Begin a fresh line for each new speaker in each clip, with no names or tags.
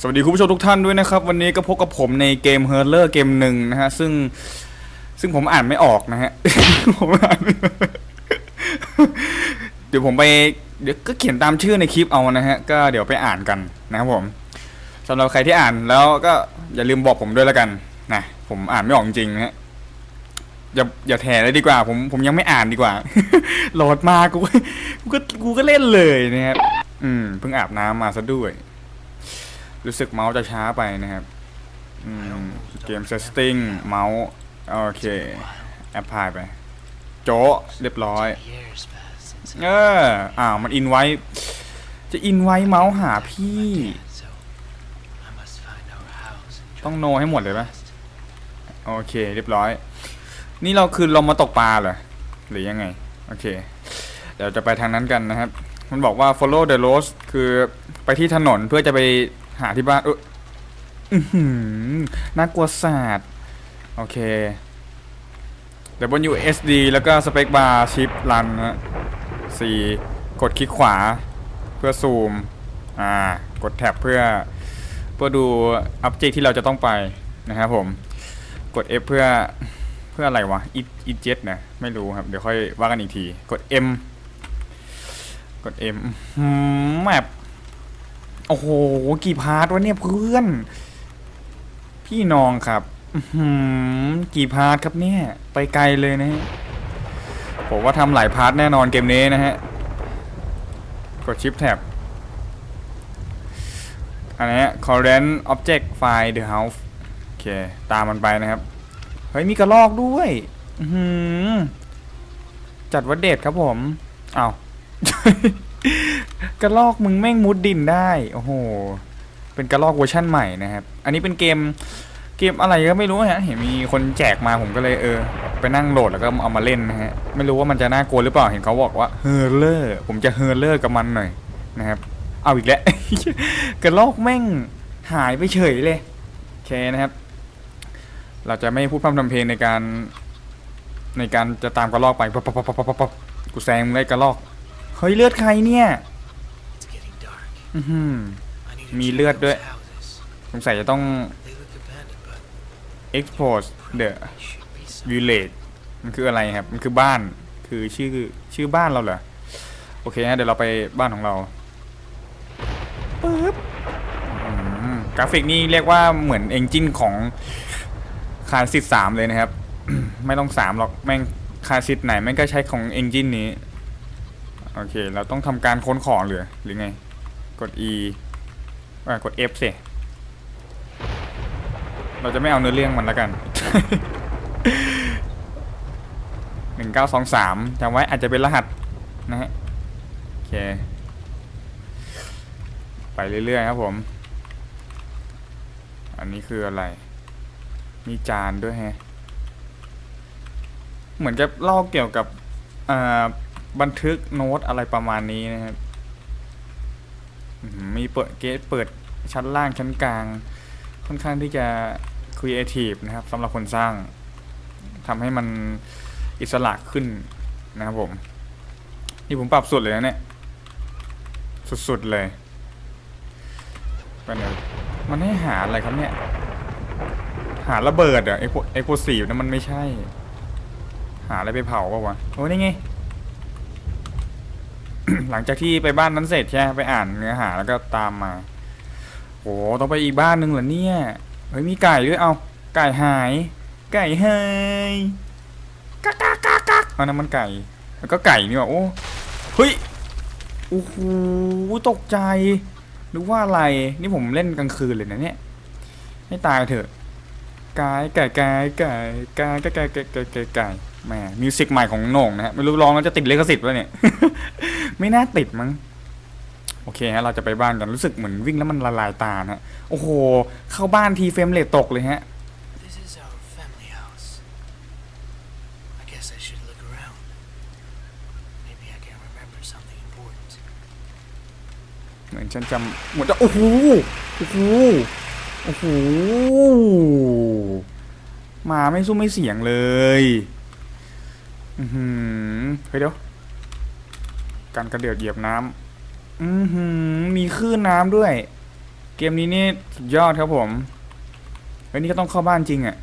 สวัสดีคุณผู้ชมทุกท่านด้วยนะครับ วันนี้ก็พบกับผมในเกมเฮอร์เลอร์เกมหนึ่งนะฮะ ซึ่งซึ่งผมอ่านไม่ออกนะฮะ ผมอ่านเดี๋ยวผมไปเดี๋ยวก็เขียนตามชื่อในคลิปเอานะฮะ ก็เดี๋ยวไปอ่านกันนะครับผมสำหรับใครที่อ่านแล้วก็อย่าลืมบอกผมด้วยแล้วกันนะผมอ่านไม่ออกจริงนะฮะอย่าอย่าแถเลยดีกว่า ผมผมยังไม่อ่านดีกว่าโหลดมากูก็กูก็กูก็เล่นเลยนะครับอืมเพิ่งอาบน้ำมาซะด้วย รู้สึกเมาส์จะช้าไปนะครับเกมเซตติ้งเมาส์โอเค แอปพลายไป โจะเรียบร้อย เอออ้าว มันอินไว้ จะอินไว้เมาส์หาพี่ ต้องโนให้หมดเลยปะ
to rest.
โอเค เรียบร้อย นี่เราคือเรามาตกปลาเหรอ หรือยังไง โอเค เดี๋ยวจะไปทางนั้นกันนะครับ มันบอกว่า follow the road คือไปที่ถนนเพื่อจะไป หาที่บ้านเออน่ากลัวศาสตร์โอเค WSD แล้วก็ Space Bar Shift Run นะฮะ C กดคลิกขวา เพื่อซูม อ่า กดแท็บเพื่อ เพื่อดู object ที่เราจะต้องไปนะครับผม กด F เพื่อเพื่ออะไรวะ e e jet นะไม่รู้ครับ เดี๋ยวค่อยว่ากันอีกที กด M กด M แมป โอ้โห กี่พาร์ทวะเนี่ยเพื่อน พี่น้องครับอื้อหืมกี่พาร์ทครับเนี่ย ไปไกลเลยนะฮะผมว่าทำหลายพาร์ทแน่นอนเกมนี้นะฮะ กดชิปแท็บ อันนี้ current object file the house โอเค ตามมันไปนะครับ เฮ้ย มีกระลอกด้วยอือหือจัดวัดเดทครับผม เอา กระลอกมึงแม่งมุดดินได้ โอ้โห เป็นกระลอกเวอร์ชั่นใหม่นะครับ อันนี้เป็นเกมเกมอะไรก็ไม่รู้ฮะ เห็นมีคนแจกมาผมก็เลยเออ ไปนั่งโหลดแล้วก็เอามาเล่นนะฮะ ไม่รู้ว่ามันจะน่ากลัวหรือเปล่า เห็นเขาบอกว่าเฮอร์เลอร์ผมจะเฮอร์เลอร์กับมันหน่อยนะครับ เอาอีกแล้วกระลอกแม่งหายไปเฉยเลยโอเคนะครับ เราจะไม่พูดพร่ำทำเพลงในการ ในการจะตามกระลอกไปปั๊บปั๊บปั๊บปั๊บปั๊บปั๊บกูแซงมึงได้กระลอก เฮ้ยเลือดใครเนี่ยอือหือมีเลือดด้วย สงสัยจะต้อง
They look abandoned, but
expose the
there should be some.
village มันคืออะไรครับ มันคือบ้าน คือชื่อชื่อบ้านเราเหรอ โอเคฮะเดี๋ยวเราไปบ้านของเราปึ๊บกราฟิกนี่เรียกว่าเหมือนเอนจินของคาซิตสามเลยนะครับ ไม่ต้องสามหรอกแม่งคาซิตไหนแม่งก็ใช้ของเอนจินนี้ โอเค เราต้องทำการค้นของหรือหรือไง กด E อ่ากด F สิเราจะไม่เอาเนื้อเรื่องมันแล้วกันหนึ่งเก้าสองสามจำไว้อาจจะเป็นรหัสนะฮะโอเค ไปเรื่อยๆครับผม อันนี้คืออะไร มีจานด้วยฮะ เหมือนจะเล่าเกี่ยวกับอ่า บันทึกโน้ตอะไรประมาณนี้นะครับ มีเปิดเกตเปิดชั้นล่างชั้นกลาง ค่อนข้างที่จะครีเอทีฟนะครับสำหรับคนสร้างทำให้มันอิสระขึ้นนะครับผม นี่ผมปรับสุดเลยนะเนี่ย สุดๆเลยเป็นไงมันให้หาอะไรครับเนี่ย หาระเบิดอะไอโไอโพสีนะมันไม่ใช่ หาอะไรไปเผาเปล่าวะโอ้นี่ไง หลังจากที่ไปบ้านนั้นเสร็จใช่ไปอ่านเนื้อหาแล้วก็ตามมาโอ้ต้องไปอีกบ้านหนึ่งเหรอเนี่ยเฮ้ยมีไก่ด้วยเอาไก่หาย ไก่หายกักกักกักกักอันนั้นมันไก่ แล้วก็ไก่นี่ว่ะโอ้เฮ้ยโอ้โหตกใจนึกว่าอะไรนี่ผมเล่นกลางคืนเลยนะเนี่ยให้ตายเถอะไก่ไก่ไก่ไก่ไก่ไก่ไก่ไก่ไก่ แหมมิวสิกใหม่ของโหน่งนะฮะไม่รู้ร้องแล้วจะติดลิขสิทธิ์ป่ะเนี่ย ไม่น่าติดมั้งโอเคฮะเราจะไปบ้านกันรู้สึกเหมือนวิ่งแล้วมันละลายตานะฮะโอ้โห เข้าบ้านทีเฟรมเรทตกเลยฮะ
This is our family house. I guess I should look around. Maybe I can remember something important.
เหมือนฉันจำเหมือนจะโอ้โหโอ้โหโอ้โหมาไม่สู้ไม่เสียงเลย อือหือเฮ้ยเดี๋ยวการกระเดือกเหยียบน้ำอือหือมีคลื่นน้ำด้วย เกมนี้นี่สุดยอดครับผมเฮ้ยนี่ก็ต้องเข้าบ้านจริงอะ่ะ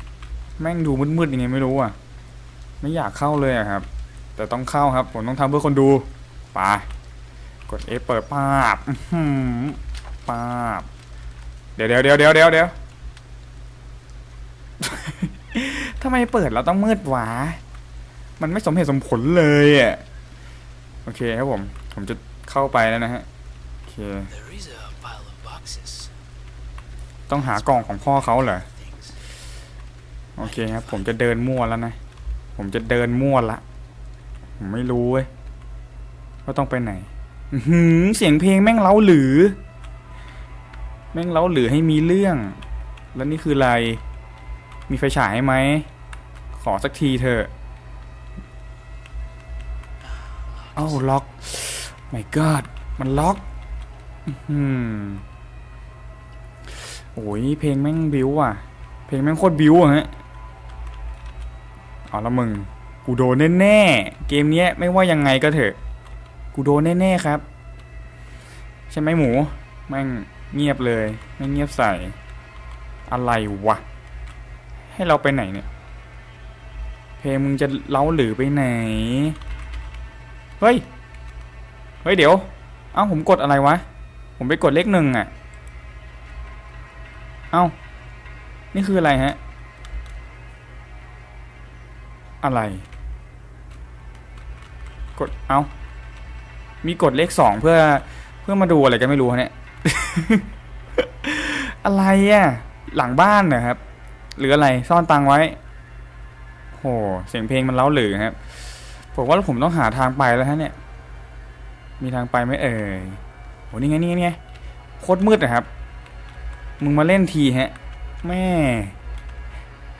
แม่งดูมืดๆยังไงไม่รู้อะ ไม่อยากเข้าเลยอะครับ แต่ต้องเข้าครับ ผมต้องทำเพื่อคนดูไปกด F เปิดปาบอื้อหือปาบ เดี๋ยวเดี๋ยวเดี๋ยวเดี๋ยวเดี๋ยวเดี๋ยวทำไมเปิดแล้วต้องมืดหวะ มันไม่สมเหตุสมผลเลยอะโอเคครับผม ผมจะเข้าไปแล้วนะฮะโอเคต้องหากล่องของพ่อเขาเหรอโอเคครับ ผมจะเดินมั่วแล้วนะ ผมจะเดินมั่วละ ผมไม่รู้เว้ยว่าต้องไปไหนหือเสียงเพลงแม่งเล้าหรือ แม่งเล้าหรือให้มีเรื่อง แล้วนี่คืออะไร มีไฟฉายไหม ขอสักทีเถอะ เอ้าล็อก my god มันล็อกอื้อหือโอ้ยเพลงแม่งบิวอะ เพลงแม่งโคตรบิวอะฮะเอาละมึง กูโดนแน่ๆ เกมเนี้ยไม่ว่ายังไงก็เถอะ กูโดนแน่ๆครับ ใช่ไหมหมู แม่งเงียบเลยไม่งเงียบใส่ อะไรวะ ให้เราไปไหนเนี่ย เพลงมึงจะเล้าหรือไปไหน ฮ้ย เฮ้ยเดี๋ยว เอ้าผมกดอะไรวะ ผมไปกดเลขหนึ่งอะเอ้า นี่คืออะไรฮะ อะไร กด เอามีกดเลขสองเพื่อ เพื่อมาดูอะไรกันไม่รู้ฮะเนี่ย อะไรอะ หลังบ้านเหรอครับ หรืออะไร ซ่อนตังไว้โหเสียงเพลงมันเล้าหรือครับ ผมว่าผมต้องหาทางไปแล้วฮะเนี่ย มีทางไปไหมเอ่ยโหนี่ไงนี่ไงนี่ไงโคตรมืดนะครับ มึงมาเล่นทีฮะ แม่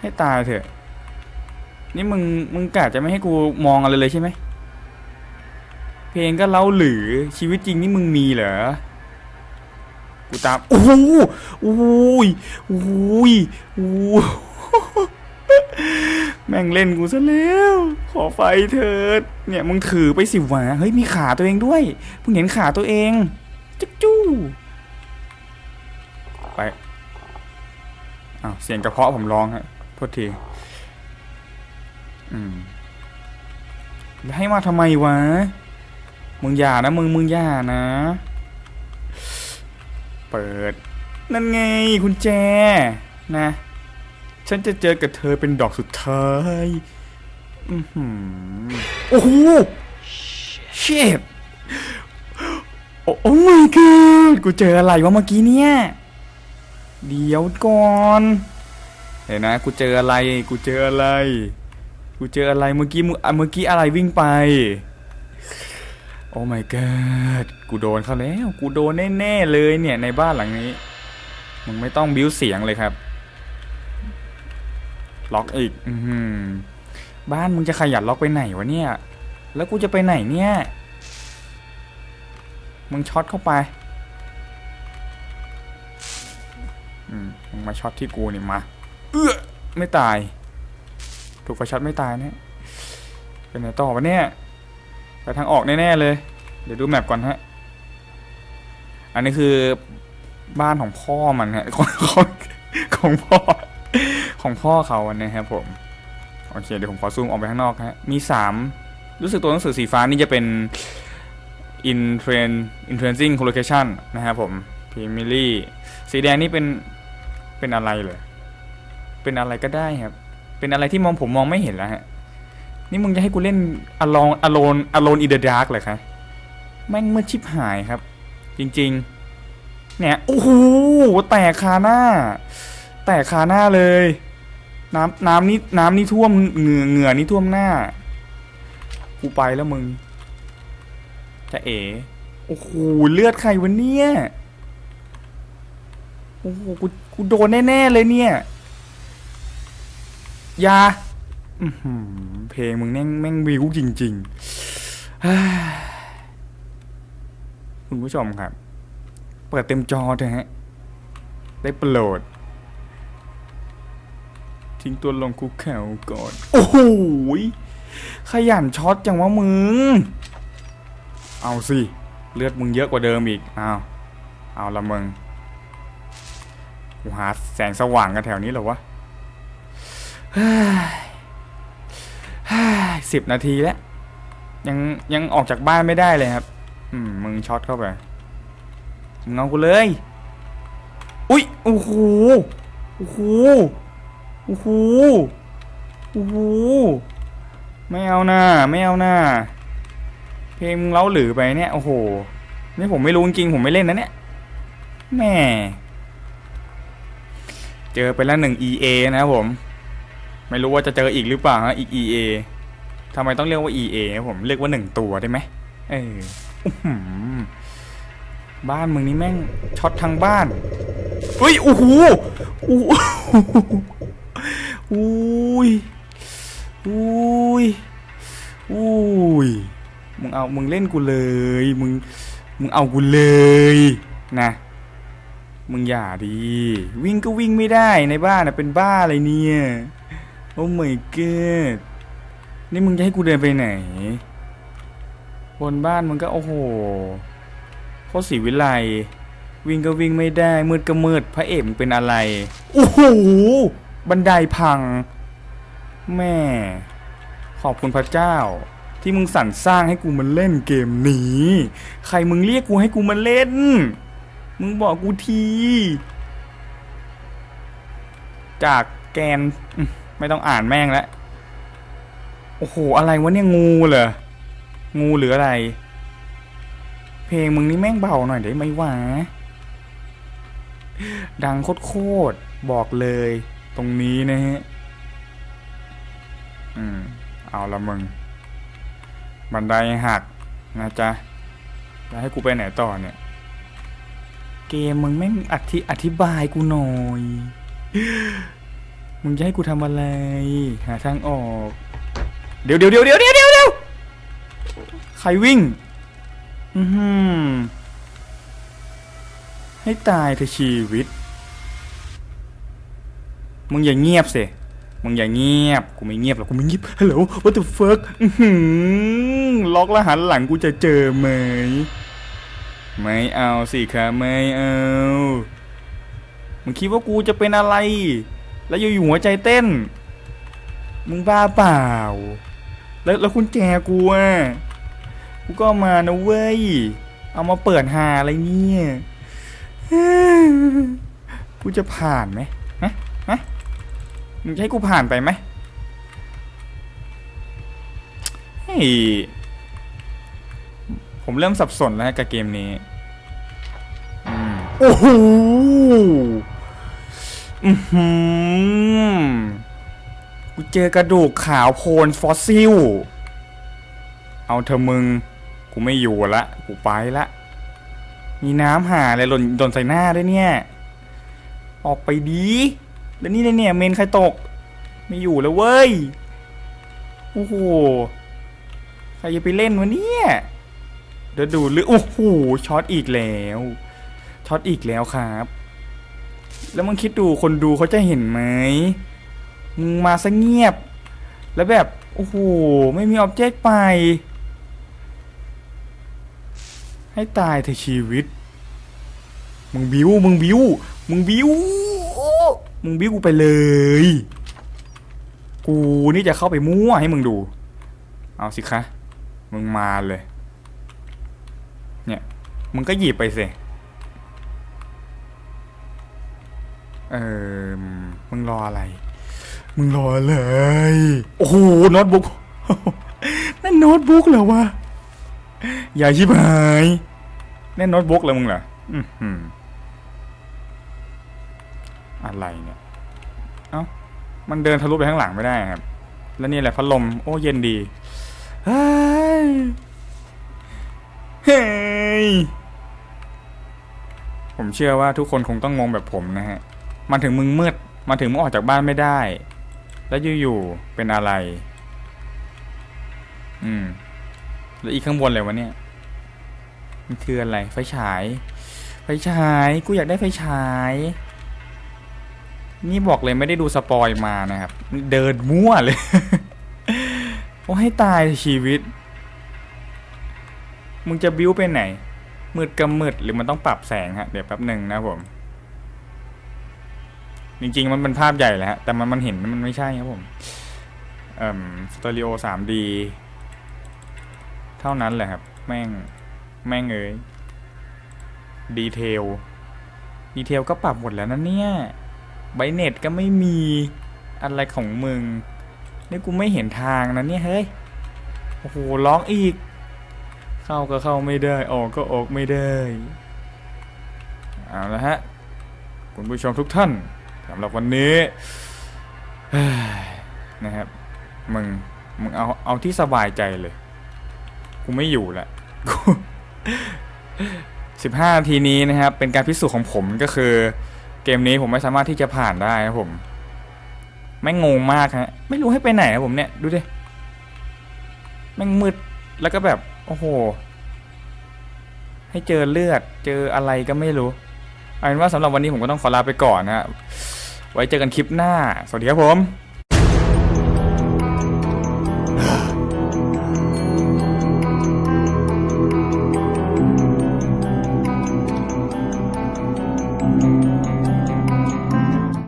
ให้ตายเถอะ นี่มึงมึงกะจะไม่ให้กูมองอะไรเลยใช่ไหม เพลงก็เล่าหรือชีวิตจริงนี่มึงมีเหรอ กูตาม โอ้โหโอ้ยโอ้ยโอ้ย แม่งเล่นกูซะแล้ว ขอไฟเถิด เนี่ยมึงถือไปสิวะเฮ้ยมีขาตัวเองด้วยเพิ่งเห็นขาตัวเองจุ๊จู้ไปอ้าวเสียงกระเพาะผมร้องฮะโทษทีอืมให้มาทำไมวะ มึงอย่านะมึงมึงอย่านะ เปิด นั่นไงคุณแจนะ ฉันจะเจอกับเธอเป็นดอกสุดท้ายอือหือโอ้โหเชดโอ้โอ้ my god กูเจออะไรวะเมื่อกี้เนี่ย เดี๋ยวก่อน เห็นนะ กูเจออะไร กูเจออะไร กูเจออะไรเมื่อกี้มึงอะเมื่อกี้อะไรวิ่งไป โอ้ my god กูโดนเขาแล้ว กูโดนแน่ๆเลยเนี่ยในบ้านหลังนี้ มึงไม่ต้องบิ้วเสียงเลยครับ ล็อกอีก อืบ้านมึงจะขยันล็อกไปไหนวะเนี่ย แล้วกูจะไปไหนเนี่ย มึงช็อตเข้าไป อืม มึงมาช็อตที่กูนี่มา เอื้อไม่ตาย ถูกไฟช็อตไม่ตายเนี่ยเป็นไงต่อวะเนี่ย ไปทางออกแน่ๆเลย เดี๋ยวดูแมปก่อนฮะ อันนี้คือบ้านของพ่อมันฮะของของของพ่อ ของพ่อเขานนี้ครับผมโอเคเดี๋ยวผมขอซูมออกไปข้างนอกฮะมีสามรู้สึกตัวหนังสือสีฟ้านี่จะเป็น in train intrinsic collocation นะครับผม primary สีแดงนี่เป็นเป็นอะไรเลย เป็นอะไรก็ได้ครับ เป็นอะไรที่มองผมมองไม่เห็นแล้วฮะ นี่มึงจะให้กูเล่นอลองอโลนอโลนอินเดอะดาร์กเลยคะแม่งมืดชิบหายครับ จริง ๆ เนี่ย โอ้โห แตกคาหน้า แตกคาหน้าเลย น้ำน้ำนี่น้ำนี่ท่วมเหงื่อเหงื่อนี่ท่วมหน้ากูไปแล้วมึง จะเอ๋โอ้โหเลือดใครวะเนี่ยโอ้โหกูกูโดนแน่ๆเลยเนี่ยยาอื้อหือเพลงมึงแม่งแม่งวิวจริงๆคุณผู้ชมครับ เปิดเต็มจอเถอะฮะ ได้โปรด ทิ้งตัวลงคุกเข่าก่อน โอ้โหยขยันช็อตจังวะมึง เอาสิ เลือดมึงเยอะกว่าเดิมอีก เอาเอาละมึงกูหาแสงสว่างกันแถวนี้เหรอวะสิบนาทีแล้ว ยังยังออกจากบ้านไม่ได้เลยครับอืมมึงช็อตเข้าไปมึงเอากูเลย อุ้ยโอ้โหโอ้โห โอ้โหโอ้โหไม่เอาหน้าไม่เอาหน้าเพลงเล้าหรือไปเนี่ยโอ้โหนี่ผมไม่รู้จริงผมไม่เล่นนะเนี่ยแม่เจอไปแล้วหนึ่ง EA นะครับผม ไม่รู้ว่าจะเจออีกหรือเปล่าฮะอีก EA ทำไมต้องเรียกว่า EA ครับผมเรียกว่าหนึ่งตัวได้ไหมเอออื้อหือบ้านมึงนี่แม่งช็อตทางบ้านเฮ้ยโอ้โหโอ้โห อุ้ยอุ้ยอุ้ยมึงเอามึงเล่นกูเลยมึงมึงเอากูเลยนะมึงอย่าดี วิ่งก็วิ่งไม่ได้ในบ้านนะเป็นบ้าอะไรเนี่ยโอ้ my god นี่มึงจะให้กูเดินไปไหน บนบ้านมึงก็โอ้โหโคตรสีวิไลวิ่งก็วิ่งไม่ได้มืดก็มืดพระเอกมึงเป็นอะไรโอ้โห บันไดพัง แม่ ขอบคุณพระเจ้า ที่มึงสรรสร้างให้กูมาเล่นเกมนี้ ใครมึงเรียกกูให้กูมาเล่น มึงบอกกูที จากแกน ไม่ต้องอ่านแม่งแล้ว โอ้โห อะไรวะเนี่ยงูเหรอ งูหรืออะไร เพลงมึงนี่แม่งเบาหน่อยได้ไหมวะดังโคตรๆบอกเลย ตรงนี้นะฮะ อืม เอาละมึง บันไดหักนะจ๊ะแล้วให้กูไปไหนต่อเนี่ย เกมมึงแม่งอธิอธิบายกูหน่อย มึงจะให้กูทำอะไร หาทางออก เดี๋ยวเดี๋ยวเดี๋ยวเดี๋ยวเดี๋ยวเดี๋ยวเดี๋ยวใครวิ่ง อือหือให้ตายเถอชีวิต มึงอย่าเงียบสิ มึงอย่าเงียบ กูไม่เงียบหรอก กูไม่เงียบ ฮัลโหล what the fuck ล็อกแล้วหันหลังกูจะเจอไหม ไม่เอาสิครับไม่เอา มึงคิดว่ากูจะเป็นอะไร แล้วอยู่ๆหัวใจเต้น มึงบ้าเปล่า แล้วแล้วคุณแจกูอะ กูก็มานะเว้ย เอามาเปิดหาอะไรเนี่ย กูจะผ่านไหม มึงจะให้กูผ่านไปไหมเฮ้ยผมเริ่มสับสนแล้วกับเกมนี้อืมโอ้โหอือหือกูเจอกระดูกขาวโพลนฟอสซิล เอาเธอะมึง กูไม่อยู่ละ กูไปละ มีน้ำหาอะไรหล่นหล่นใส่หน้าด้วยเนี่ย ออกไปดี แล้วนี่เนี่ยเมนใครตก ไม่อยู่แล้วเว้ย โอ้โห ใครจะไปเล่นวะเนี่ย เดี๋ยวดูหรือโอ้โหช็อตอีกแล้วช็อตอีกแล้วครับ แล้วมึงคิดดูคนดูเขาจะเห็นไหมมึงมาซะเงียบ แล้วแบบ โอ้โห ไม่มีออบเจกต์ไป ให้ตายเถอะชีวิต มึงบิว มึงบิว มึงบิว มึงบิวกูไปเลย กูนี่จะเข้าไปมั่วให้มึงดู เอาสิคะ มึงมาเลย เนี่ย มึงก็หยิบไปสิเออ มึงรออะไร มึงรออะไรโอ้โหโน้ตบุ๊ก นั่นโน้ตบุ๊กเหรอวะ อย่าชิบหายนั่นโน้ตบุ๊กเลยมึงเหรอ อื้อหื อะไรเนี่ย เอ้า มันเดินทะลุไปข้างหลังไม่ได้ครับ แล้วนี่แหละพัดลม โอ้เย็นดีเฮ้ยเฮ้ยผมเชื่อว่าทุกคนคงต้องงงแบบผมนะฮะ มาถึงมึงมืด มาถึงมึงออกจากบ้านไม่ได้ แล้วอยู่ๆ เป็นอะไร อืม แล้วอีกข้างบนเลยวะเนี่ย มันคืออะไร ไฟฉาย ไฟฉาย กูอยากได้ไฟฉาย นี่บอกเลยไม่ได้ดูสปอยมานะครับ เดินมั่วเลย โอ้ให้ตายชีวิต มึงจะบิ้วไปไหน มืดกับมืดหรือมันต้องปรับแสงฮะ เดี๋ยวแป๊บหนึ่งนะผม จริงๆ มันเป็นภาพใหญ่แหละฮะ แต่มันมันเห็นมันไม่ใช่ครับผม เอ่อสเตอริโอ 3D เท่านั้นแหละครับ แม่ง แม่งเอ้ยดีเทล ดีเทลก็ปรับหมดแล้วนะเนี่ย ไบเน็ตก็ไม่มีอะไรของมึง นี่กูไม่เห็นทางนะเนี่ยเฮ้ย โอ้โหร้องอีก เข้าก็เข้าไม่ได้ ออกก็ออกไม่ได้ เอาละฮะ คุณผู้ชมทุกท่านสำหรับวันนี้นะครับ มึง มึงเอา เอาที่สบายใจเลย กูไม่อยู่ละสิบห้านาทีนี้นะครับ เป็นการพิสูจน์ของผมก็คือ เกมนี้ผมไม่สามารถที่จะผ่านได้ครับผม ไม่งงมากฮะ ไม่รู้ให้ไปไหนครับผมเนี่ย ดูดิแม่งมืดแล้วก็แบบ โอ้โห ให้เจอเลือด เจออะไรก็ไม่รู้เอาเป็นว่าสำหรับวันนี้ผมก็ต้องขอลาไปก่อนนะฮะไว้เจอกันคลิปหน้า สวัสดีครับผม